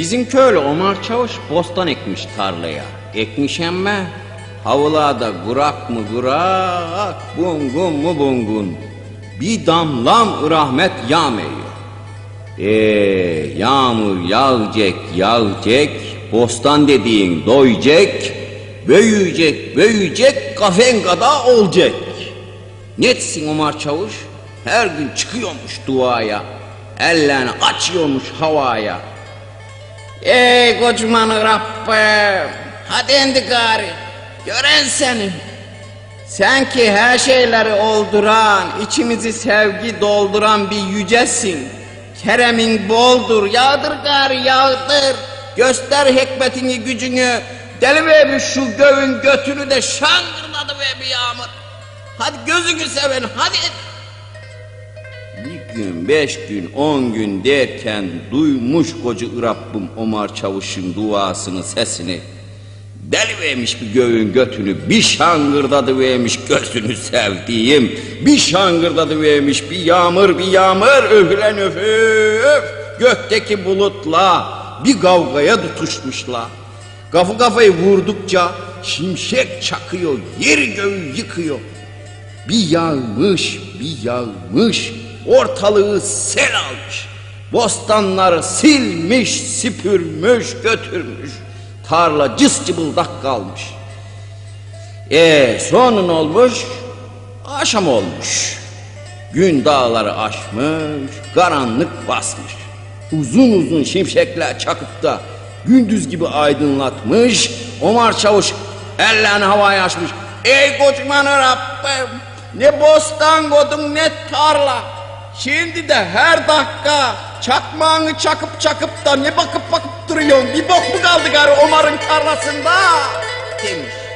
Bizim köylü Omar Çavuş bostan ekmiş tarlaya. Ekmiş emme havulada kurak mı kurak, bungun mu bungun. Bir damlam rahmet yağmıyor. Ee, yağmur yağacak, yağacak, bostan dediğin doyacak, büyüyecek, büyüyecek, kafen kadar olacak. Netsin Omar Çavuş? Her gün çıkıyormuş duaya, ellerini açıyormuş havaya. Ey kocaman Rabbim, hadi endi gari, gören seni. Sen ki her şeyleri olduran, içimizi sevgi dolduran bir yücesin. Keremin boldur, yağdır gari yağdır. Göster hikmetini gücünü. Deli ve bir şu göğün götünü de şangırladı ve bir yağmur. Hadi gözünü seven, hadi. Bir gün, beş gün, on gün derken duymuş koca Rabbim Omar Çavuş'un duasını, sesini. Deli vermiş bir göğün götünü, bir şangırdadı vermiş gözünü sevdiğim. Bir şangırdadı vermiş bir yağmur, bir yağmur, öflen öf öf. Gökteki bulutla bir kavgaya tutuşmuşlar. Kafı kafayı vurdukça şimşek çakıyor, yeri göğü yıkıyor. Bir yağmış, bir yağmış, ortalığı sel almış. Bostanları silmiş, süpürmüş, götürmüş. Tarla cız cıbıldak kalmış. E sonun olmuş, akşam olmuş. Gün dağları aşmış, karanlık basmış. Uzun uzun şimşekler çakıp da gündüz gibi aydınlatmış. Omar Çavuş ellerini havaya açmış. Ey kocaman Rabbim ne bostan kodun ne tarla. Şimdi de her dakika çakmağını çakıp çakıp da ne bakıp bakıp duruyorsun. Bir bok mu kaldı gari Omar'ın tarlasında demiş.